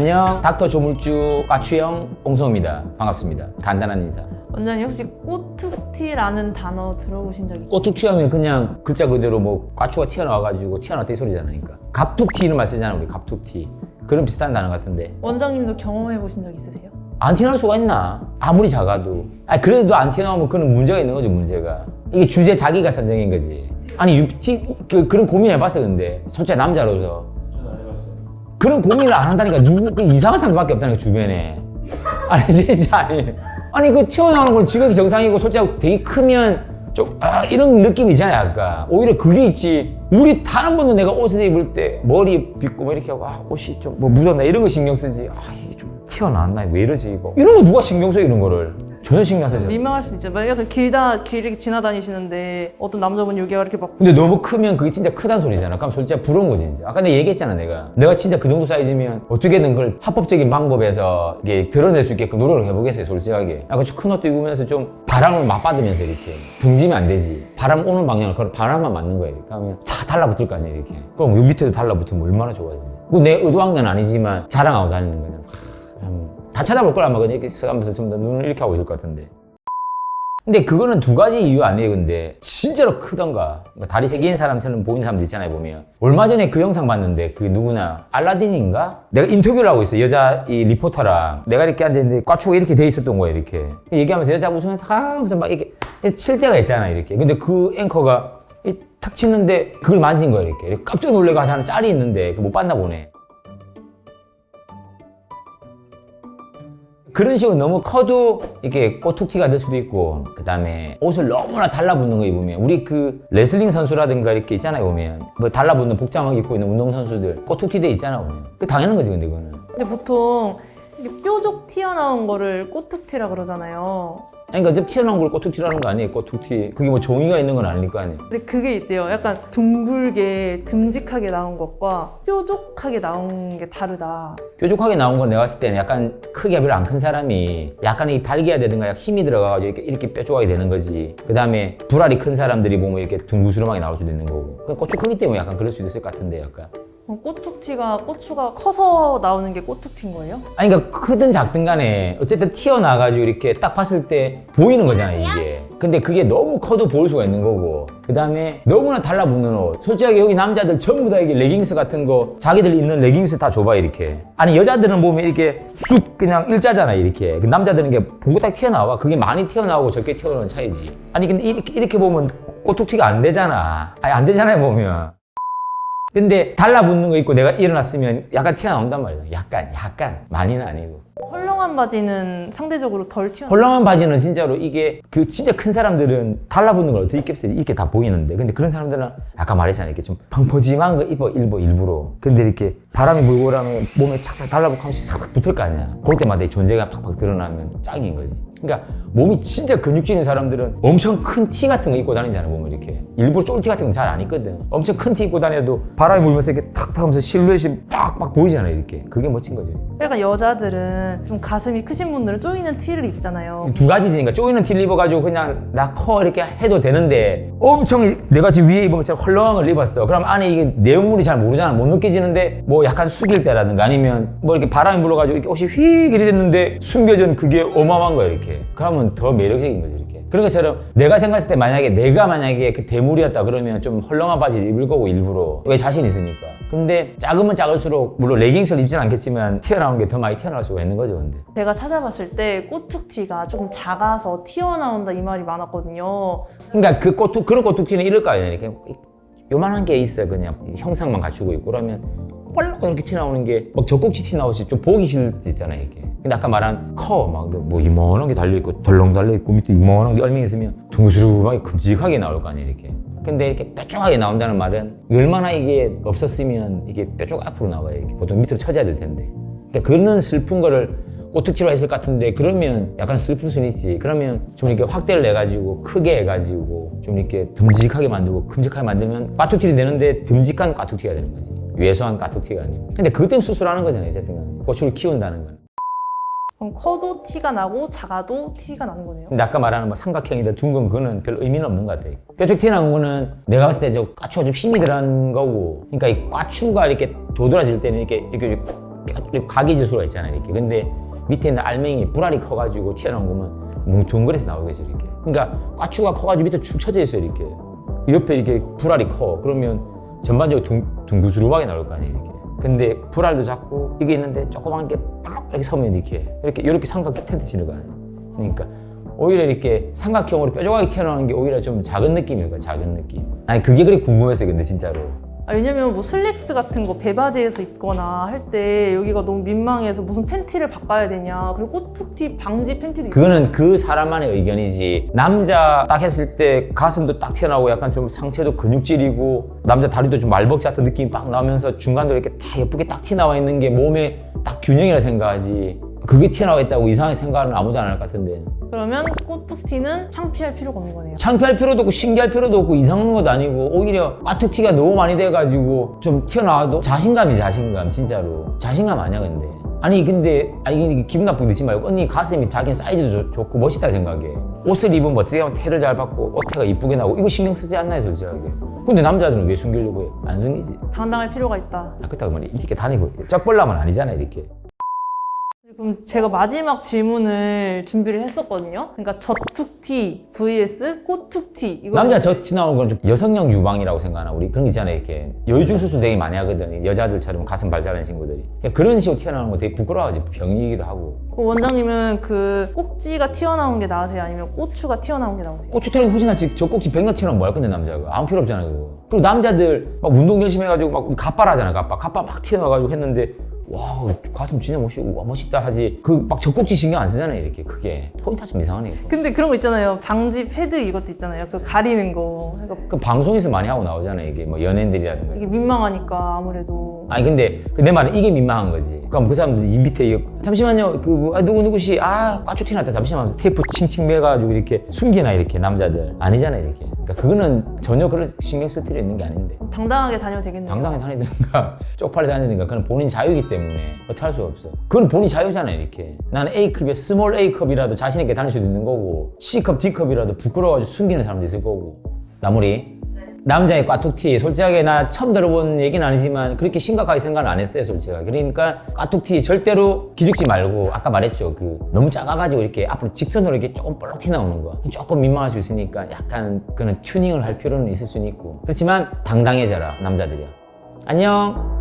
안녕. 닥터 조물주 까추형 옹성입니다. 반갑습니다. 간단한 인사. 원장님 혹시 꼬투티라는 단어 들어보신 적 있어요? 꼬툭 튀하면 그냥 글자 그대로 뭐 까추가 튀어나와가지고 튀어나왔다 이 소리잖아 그러니까. 갑툭튀 이런 말 쓰잖아 우리 갑툭튀 그런 비슷한 단어 같은데. 원장님도 경험해 보신 적 있으세요? 안 튀어나올 수가 있나? 아무리 작아도. 아 그래도 안 튀어나오면 그건 문제가 있는 거죠 문제가. 이게 주제 자기가 선정인 거지. 아니 육티? 그, 그런 고민 해봤어 근데. 솔직히 남자로서 그런 고민을 안 한다니까 누구 그 이상한 사람밖에 없다니까 주변에. 아니 진짜 아니. 아니 그 튀어나오는 건 지극히 정상이고 솔직히 되게 크면 좀 아, 이런 느낌이 있잖아요 아까 오히려 그게 있지. 우리 단 한 번도 내가 옷을 입을 때 머리 빗고 뭐 이렇게 하고 아 옷이 좀 뭐 묻었나 이런 거 신경 쓰지. 아 이게 좀 튀어나왔나? 왜 이러지 이거? 이런 거 누가 신경 써 이런 거를 전혀 신경 안 쓰죠 민망할 수 있죠. 막 약간 길다 길 이렇게 지나다니시는데 어떤 남자분 여기가 이렇게 막 근데 너무 크면 그게 진짜 크단 소리잖아. 그럼 솔직히 부러운 거지, 진짜. 아까 내가 얘기했잖아, 내가. 내가 진짜 그 정도 사이즈면 어떻게든 그걸 합법적인 방법에서 이게 드러낼 수 있게끔 노력을 해보겠어요, 솔직하게. 아까 좀큰 옷도 입으면서 좀 바람을 맞받으면서 이렇게. 등지면 안 되지. 바람 오는 방향을 그 바람만 맞는 거야, 이렇게. 하면 다 달라붙을 거 아니야, 이렇게. 그럼 요 밑에도 달라붙으면 얼마나 좋아지지. 그내 의도한 건 아니지만 자랑하고 다니는 거냐. 하, 다 쳐다볼 걸 아마 그냥 이렇게 쓱 하면서 전부 다 눈을 이렇게 하고 있을 것 같은데. 근데 그거는 두 가지 이유 아니에요, 근데. 진짜로 크던가. 그러니까 다리 세 개인 사람처럼 보이는 사람들 있잖아요, 보면. 얼마 전에 그 영상 봤는데, 그 누구나, 알라딘인가? 내가 인터뷰를 하고 있어, 여자 이 리포터랑. 내가 이렇게 앉아있는데, 꽈추가 이렇게 돼 있었던 거야, 이렇게. 얘기하면서 여자가 웃으면서 하면서 막 이렇게 칠 때가 있잖아, 이렇게. 근데 그 앵커가 이탁 치는데, 그걸 만진 거야, 이렇게. 깜짝 놀래가 하는 짤이 있는데, 그못 봤나 보네. 그런 식으로 너무 커도 이렇게 꼬투티가 될 수도 있고 그 다음에 옷을 너무나 달라붙는 거 입으면 우리 그 레슬링 선수라든가 이렇게 있잖아요 보면. 뭐 달라붙는 복장을 입고 있는 운동 선수들 꼬투티 돼 있잖아 보면. 그 당연한 거지 근데 그거는. 근데 보통 뾰족 튀어나온 거를 꼬투티라 그러잖아요. 아니 그러니까 어차피 튀어나온 걸 꼬투티라는 거 아니에요 꼬투티 그게 뭐 종이가 있는 건 아닐 거 아니에요. 근데 그게 있대요. 약간 둥글게 듬직하게 나온 것과 뾰족하게 나온 게 다르다. 뾰족하게 나온 건 내가 봤을 때는 약간 크기가 별로 안 큰 사람이 약간 이 달기야되든가 약 힘이 들어가가지고 이렇게, 이렇게 뾰족하게 되는 거지. 그 다음에 불알이 큰 사람들이 보면 이렇게 둥구스름하게 나올 수도 있는 거고. 그냥 고추 크기 때문에 약간 그럴 수도 있을 것 같은데 약간 꼬투티가 고추가 커서 나오는 게 꼬투티인 거예요? 아니 그러니까 크든 작든 간에 어쨌든 튀어나와가지고 이렇게 딱 봤을 때 보이는 거잖아요 이게. 근데 그게 너무 커도 보일 수가 있는 거고. 그 다음에 너무나 달라붙는. 옷 솔직하게 여기 남자들 전부 다 이게 레깅스 같은 거 자기들 있는 레깅스 다 줘봐 이렇게. 아니 여자들은 보면 이렇게 쑥 그냥 일자잖아 이렇게. 그 남자들은 이게 봉고 딱 튀어나와. 그게 많이 튀어나오고 적게 튀어나오는 차이지. 아니 근데 이렇게, 이렇게 보면 꼬툭튀가 안 되잖아. 아니 안 되잖아요 보면 근데 달라붙는 거 있고 내가 일어났으면 약간 튀어나온단 말이야. 약간 약간. 많이는 아니고. 헐렁한 바지는 상대적으로 덜 튀어나와. 헐렁한 바지는 진짜로 이게 그 진짜 큰 사람들은 달라붙는 걸 어떻게 입겠어요? 이렇게 다 보이는데. 근데 그런 사람들은 아까 말했잖아요. 이렇게 좀 펑퍼짐한 거 입어 일부 일부러. 근데 이렇게 바람이 불고 그러면 몸에 착착 달라붙고 하면서 싹싹 붙을 거 아니야 그럴 때마다 이 존재가 팍팍 드러나면 짱인 거지 그러니까 몸이 진짜 근육질인 사람들은 엄청 큰 티 같은 거 입고 다니잖아 보면 이렇게 일부러 쫄티 같은 건 잘 안 입거든 엄청 큰 티 입고 다녀도 바람이 불면서 이렇게 탁탁 하면서 실루엣이 빡빡 보이잖아 이렇게 그게 멋진 거지 약간 여자들은 좀 가슴이 크신 분들은 쪼이는 티를 입잖아요. 두 가지니까 쪼이는 티를 입어가지고 그냥 나 커 이렇게 해도 되는데 엄청 내가 지금 위에 진짜 헐렁한 걸 입었어. 그럼 안에 이게 내용물이 잘 모르잖아. 못 느껴지는데 뭐 약간 숙일 때라든가 아니면 뭐 이렇게 바람이 불어가지고 이렇게 옷이 휙 이리 됐는데 숨겨진 그게 어마어마한 거야 이렇게. 그러면 더 매력적인 거지 이렇게. 그런 것처럼 내가 생각했을 때 만약에 내가 만약에 그 대물이었다 그러면 좀 헐렁한 바지를 입을 거고 일부러 왜 자신 있으니까. 근데 작으면 작을수록 물론 레깅스를 입진 않겠지만 튀어나온 게 더 많이 튀어나올 수가 있는 거죠 근데. 제가 찾아봤을 때 꼬투티가 조금 작아서 튀어나온다 이 말이 많았거든요. 그러니까 그 꼬투 그런 꼬투티는 이럴 거 아니야 이렇게 요만한 게 있어 그냥 형상만 갖추고 있고 그러면 뻘록 이렇게 튀어나오는 게 막 젖꼭지 튀어나오지 좀 보기 싫을 때 있잖아요 이렇게. 근데 아까 말한 커막뭐 이만한 게 달려있고 덜렁 달려있고 밑에 이만한 게 얼맹 있으면 둥그스름하게 큼직하게 나올 거 아니에요 이렇게. 근데 이렇게 뾰족하게 나온다는 말은 얼마나 이게 없었으면 이게 뾰족 앞으로 나와요 이렇게. 보통 밑으로 쳐져야 될 텐데. 그러니까 그런 슬픈 거를 꼬투티로 했을 것 같은데 그러면 약간 슬플 수는 있지. 그러면 좀 이렇게 확대를 내가지고 크게 해가지고 좀 이렇게 듬직하게 만들고 큼직하게 만들면 까투티를 되는데 듬직한 까투티가 되는 거지 왜소한 까투티가 아니고 근데 그것 때문에 수술하는 거잖아요 어쨌든 간에. 고추를 키운다는 건 그럼 커도 티가 나고 작아도 티가 나는 거네요. 근데 아까 말하는 뭐 삼각형이다 둥근 그거는 별 의미는 없는 것 같아요. 뾰족 튀어나온 거는 내가 봤을 때 저 까추가 좀 힘이 들어간 거고, 그러니까 이 까추가 이렇게 도드라질 때는 이렇게 이렇게 뼈- 이렇게 각이질 수가 있잖아요 이렇게. 근데 밑에 있는 알맹이 불알이 커가지고 튀어나온 거면 뭉퉁거려서 나오겠죠 이렇게. 그러니까 과추가 커가지고 밑에 축 처져 있어요 이렇게. 옆에 이렇게 불알이 커. 그러면 전반적으로 둥, 둥그스름하게 나올 거 아니에요 이렇게. 근데 불알도 작고 이게 있는데 조그만 게 빡! 이렇게 서면 이렇게. 이렇게 이렇게 삼각형 텐트 치는 거 아니에요. 그러니까 오히려 이렇게 삼각형으로 뾰족하게 튀어나오는 게 오히려 좀 작은 거야 작은 느낌. 아니 그게 그렇게 궁금했어요 근데 진짜로 아, 왜냐면 뭐 슬랙스 같은 거 배바지에서 입거나 할 때 여기가 너무 민망해서 무슨 팬티를 바꿔야 되냐. 그리고 꼬투티 방지 팬티도 그거는 그 사람만의 의견이지. 남자 딱 했을 때 가슴도 딱 튀어나오고 약간 좀 상체도 근육질이고 남자 다리도 좀 말벅지 같은 느낌이 빡 나면서 중간도 이렇게 딱 예쁘게 딱 튀어나와 있는 게 몸에 딱 균형이라 생각하지 그게 튀어나와 있다고 이상하게 생각은 아무도 안 할 것 같은데. 그러면 꼬투티는 창피할 필요가 없는 거네요. 창피할 필요도 없고 신기할 필요도 없고 이상한 것도 아니고 오히려 까투티가 너무 많이 돼가지고 좀 튀어나와도 자신감이 자신감 진짜로. 자신감 아니야 근데. 아니 근데 아니 이게 기분 나쁘게 듣지 말고 언니 가슴이 자기 사이즈도 좋- 좋고 멋있다 생각해. 옷을 입으면 어떻게 하면 태를 잘 받고 옷태가 이쁘게 나고 이거 신경 쓰지 않나요 솔직하게? 근데 남자들은 왜 숨기려고 해? 안 숨기지. 당당할 필요가 있다. 아 그렇다고 뭐 이렇게 다니고 쩍벌라면 아니잖아 이렇게 그럼 제가 마지막 질문을 준비를 했었거든요. 그러니까 저툭티 vs 꼬툭티. 이거 남자 젖이 나오는 건 좀 여성형 유방이라고 생각하나 우리? 그런 거 있잖아요 이렇게. 여유중 수술 되게 많이 하거든 여자들처럼 가슴 발달한 친구들이. 그러니까 그런 식으로 튀어나오는 거 되게 부끄러워하지 병이기도 하고. 그 원장님은 그 꼭지가 튀어나온 게 나으세요? 아니면 고추가 튀어나온 게 나으세요? 고추 튀어나오는 게 훨씬 낫지 젖꼭지 백날 튀어나오면 뭐할 건데 남자가. 아무 필요 없잖아 그거. 그리고 남자들 막 운동 열심히 해가지고 막 갑발하잖아 갑발 갑발 막 튀어나와가지고 했는데 와 가슴 진짜 멋있고 와 멋있다 하지 그 막 젖꼭지 신경 안 쓰잖아요 이렇게 크게 포인트가 좀 이상하네 이거. 근데 그런 거 있잖아요. 방지 패드 이것도 있잖아요. 그 가리는 거. 그러니까 그 방송에서 많이 하고 나오잖아요 이게 뭐 연예인들이라든가 이게 민망하니까 아무래도 아니 근데 그내 말은 이게 민망한 거지. 그럼 그 사람들 이 밑에 이거 잠시만요. 그 아, 누구 누구시 아 과추 티 났다 잠시만 하면서 테이프 칭칭 매가지고 이렇게 숨기나 이렇게 남자들 아니잖아 이렇게. 그러니까 그거는 전혀 그런 신경 쓸 필요 있는 게 아닌데 당당하게 다녀도 되겠네요. 당당히 다니든가 쪽팔리 다니든가 그건 본인 자유이기 때문에 어떻게 할 수가 없어. 그건 본인 자유잖아 이렇게. 나는 A컵에 스몰 A컵이라도 자신 있게 다닐 수도 있는 거고 C컵 D컵이라도 부끄러워가지고 숨기는 사람도 있을 거고. 나무리. 남자의 꽈툭티 솔직하게 나 처음 들어본 얘기는 아니지만 그렇게 심각하게 생각은 안 했어요 솔직하게. 그러니까 꽈툭티 절대로 기죽지 말고 아까 말했죠. 그 너무 작아가지고 이렇게 앞으로 직선으로 이렇게 조금 볼록 튀나오는 거. 조금 민망할 수 있으니까 약간 그런 튜닝을 할 필요는 있을 수는 있고. 그렇지만 당당해져라 남자들이야. 안녕